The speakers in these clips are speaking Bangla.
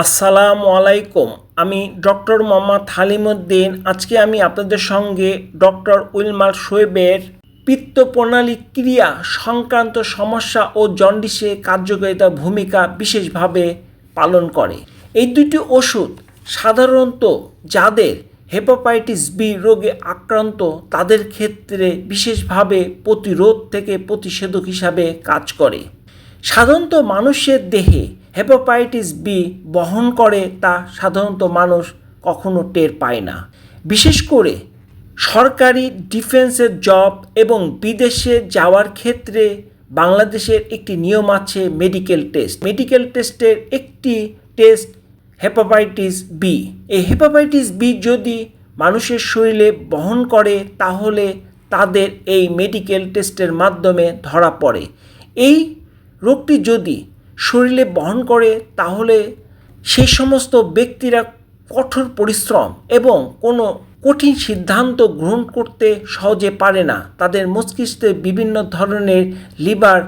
আসসালামু আলাইকুম। আমি ডক্টর মোহাম্মদ হালিমুদ্দিন। আজকে আমি আপনাদের সঙ্গে ডক্টর উইলমার শোয়েবের পিত্ত প্রণালী ক্রিয়া সংক্রান্ত সমস্যা ও জন্ডিসে কার্যকারিতা ভূমিকা বিশেষভাবে পালন করে। এই দুটি ওষুধ সাধারণত যাদের হেপাটাইটিস বি রোগে আক্রান্ত, তাদের ক্ষেত্রে বিশেষভাবে প্রতিরোধ থেকে প্রতিষেধক হিসাবে কাজ করে। সাধারণত মানুষের দেহে হেপাটাইটিস বি বহন করে তা সাধারণত মানুষ কখনো টের পায় না। বিশেষ করে সরকারি ডিফেন্সের জব এবং বিদেশে যাওয়ার ক্ষেত্রে বাংলাদেশের একটি নিয়ম আছে মেডিকেল টেস্ট। মেডিকেল টেস্টের একটি টেস্ট হেপাটাইটিস বি। এই হেপাটাইটিস বি যদি মানুষের শরীরে বহন করে, তাহলে তাদের এই মেডিকেল টেস্টের মাধ্যমে ধরা পড়ে। এই রোগটি যদি শরীরে বহন করে, তাহলে সেই সমস্ত ব্যক্তিরা কঠোর পরিশ্রম এবং কোনো কঠিন সিদ্ধান্ত গ্রহণ করতে সহজে পারে না। তাদের মস্তিষ্কে বিভিন্ন ধরনের লিভার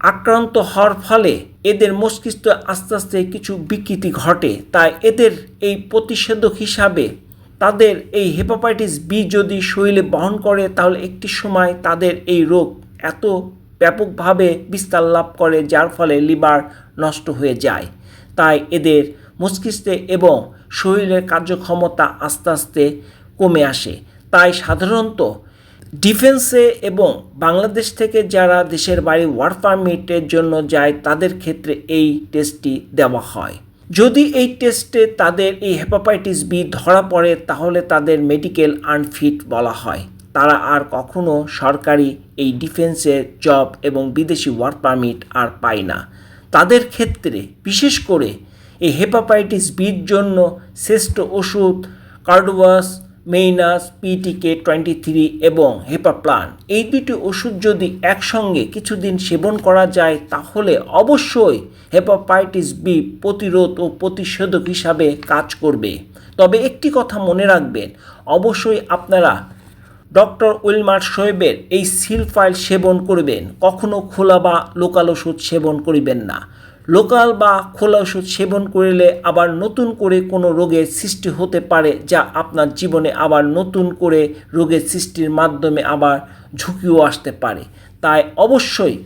আক্রান্ত হওয়ার ফলে এদের মস্তিষ্ক আস্তে আস্তে কিছু বিকৃতি ঘটে। তাই এদের এই প্রতিষেধক হিসাবে তাদের এই হেপাটাইটিস বি যদি শরীরে বহন করে, তাহলে একটি সময় তাদের এই রোগ এত ব্যাপকভাবে বিস্তার লাভ করে, যার ফলে লিভার নষ্ট হয়ে যায়। তাই এদের মস্তিষ্কে এবং শরীরের কার্যক্ষমতা আস্তে আস্তে কমে আসে। তাই সাধারণত ডিফেন্সে এবং বাংলাদেশ থেকে যারা দেশের বাড়ি ওয়ার্ক পারমিটের জন্য যায়, তাদের ক্ষেত্রে এই টেস্টটি দেওয়া হয়। যদি এই টেস্টে তাদের এই হেপাটাইটিস বি ধরা পড়ে, তাহলে তাদের মেডিকেল আনফিট বলা হয়। তারা আর কখনো সরকারি এই ডিফেন্সের জব এবং বিদেশি ওয়ার্ক পারমিট আর পায় না। তাদের ক্ষেত্রে, বিশেষ করে এই হেপাটাইটিস বির জন্য শ্রেষ্ঠ ওষুধ কার্ডোয়াস মেইনাস, পিটিকে টোয়েন্টি থ্রি এবং হেপাপ্লান। এই দুটি ওষুধ যদি একসঙ্গে কিছুদিন সেবন করা যায়, তাহলে অবশ্যই হেপাটাইটিস বি প্রতিরোধ ও প্রতিষেধক হিসাবে কাজ করবে। তবে একটি কথা মনে রাখবেন, অবশ্যই আপনারা ডক্টর উইলমার শোয়েবের এই সিল ফাইল সেবন করবেন। কখনো খোলা বা লোকাল ওষুধ সেবন করিবেন না। লোকাল বা খোলা ওষুধ সেবন করিলে আবার নতুন করে কোনো রোগের সৃষ্টি হতে পারে, যা আপনার জীবনে আবার নতুন করে রোগের সৃষ্টির মাধ্যমে আবার ঝুঁকিও আসতে পারে। তাই অবশ্যই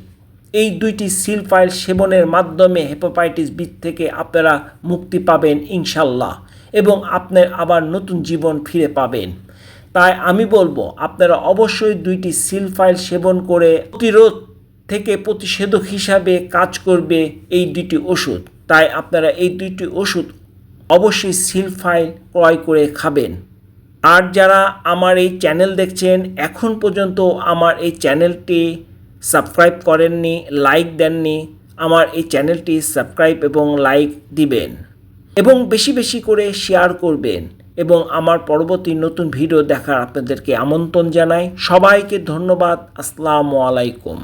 এই দুইটি সিল ফাইল সেবনের মাধ্যমে হেপাটাইটিস বি থেকে আপনারা মুক্তি পাবেন ইনশাল্লাহ এবং আপনার আবার নতুন জীবন ফিরে পাবেন। তাই আমি বলব, আপনারা অবশ্যই দুইটি সিল ফাইল সেবন করে প্রতিরোধ থেকে প্রতিষেধক হিসাবে কাজ করবে এই দুইটি ওষুধ। তাই আপনারা এই দুইটি ওষুধ অবশ্যই সিল ফাইল ক্রয় করে খাবেন। আর যারা আমার এই চ্যানেল দেখছেন, এখন পর্যন্ত আমার এই চ্যানেলটি সাবস্ক্রাইব করেননি, লাইক দেননি, আমার এই চ্যানেলটি সাবস্ক্রাইব এবং লাইক দিবেন এবং বেশি বেশি করে শেয়ার করবেন। এবং আমার পরবর্তী নতুন ভিডিও দেখার আপনাদেরকে আমন্ত্রণ জানাই। সবাইকে ধন্যবাদ। আসসালামু আলাইকুম।